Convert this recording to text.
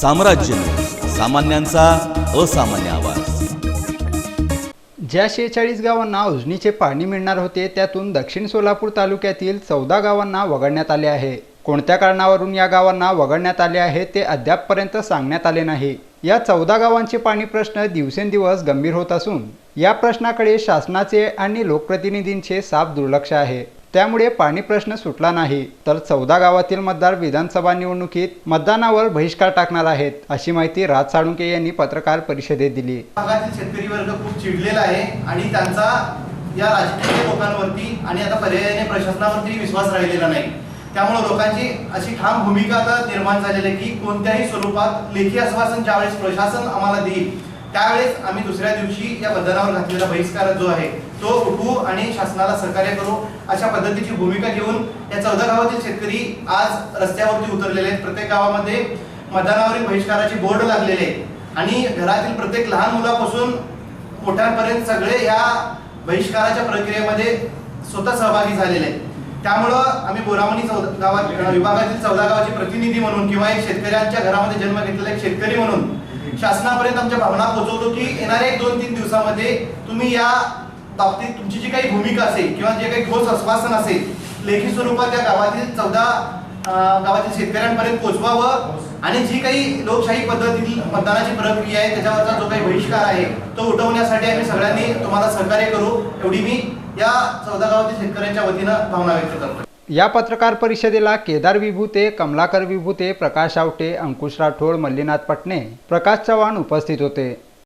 साम्राज्य सामान्यांचा असामान्य आवाज. ज्या शेहेचाळीस गावांना उजनीचे पाणी मिळणार होते त्यातून दक्षिण सोलापूर तालुक्यातील चौदा गावांना वगळण्यात आले आहे. कोणत्या कारणावरून या गावांना वगळण्यात आले आहे ते अद्यापपर्यंत सांगण्यात आले नाही. या चौदा गावांचे पाणी प्रश्न दिवसेंदिवस गंभीर होत असून या प्रश्नाकडे शासनाचे आणि लोकप्रतिनिधींचे साफ दुर्लक्ष आहे. त्यामुळे पाणी प्रश्न सुटला नाही तर चौदा गावातील मतदार विधानसभा निवडणुकीत मतदानावर बहिष्कार टाकणार आहेत अशी माहिती राज साळुंके यांनी पत्रकार परिषदेत दिली. भागातील शेतकरी वर्ग खूप चिडलेला आहे आणि त्यांचा या राजकीय लोकांवरती आणि आता पर्यायाने प्रशासनावरती विश्वास राहिलेला नाही. त्यामुळे लोकांची अशी ठाम भूमिका आता निर्माण झालेली आहे की कोणत्याही स्वरूपात लेखी आश्वासन ज्यावेळेस प्रशासन आम्हाला देईल त्यावेळेस आम्ही दुसऱ्या दिवशी या बंधनावर घातलेला बहिष्कार जो आहे तो उठवू आणि शासनाला सहकार्य करू अशा पद्धतीची भूमिका घेऊन या चौदा गावातील शेतकरी आज रस्त्यावरती उतरलेले आहेत. प्रत्येक गावामध्ये मतदानावरील बहिष्काराचे बोर्ड लागलेले आणि घरातील प्रत्येक लहान मुलापासून मोठ्यांपर्यंत सगळे या बहिष्काराच्या प्रक्रियेमध्ये स्वतः सहभागी झालेले आहेत. त्यामुळं आम्ही बोरामणी चौदा गावात विभागातील चौदा गावाचे प्रतिनिधी म्हणून किंवा एक शेतकऱ्यांच्या घरामध्ये जन्म घेतलेला एक शेतकरी म्हणून शासनापर्यंत आमच्या भावना पोहोचवतो की येणाऱ्या एक दोन तीन दिवसामध्ये तुम्ही या बाबतीत तुमची जी काही भूमिका असेल किंवा जे काही ठोस आश्वासन असेल लेखी स्वरूपात त्या गावातील चौदा गावातील शेतकऱ्यांपर्यंत पोहोचवावं आणि जी काही लोकशाही पद्धतीतील मतदानाची प्रक्रिया आहे त्याच्यावरचा जो काही बहिष्कार आहे तो उठवण्यासाठी आम्ही सगळ्यांनी तुम्हाला सहकार्य करू. एवढी मी या चौदा गावातील शेतकऱ्यांच्या वतीनं भावना व्यक्त करतो या पत्रकार परिषदेला केदार विभूते कमलाकर विभूते प्रकाश आवटे अंकुश राठोड मल्लीनाथ पटणे प्रकाश चव्हाण उपस्थित होते.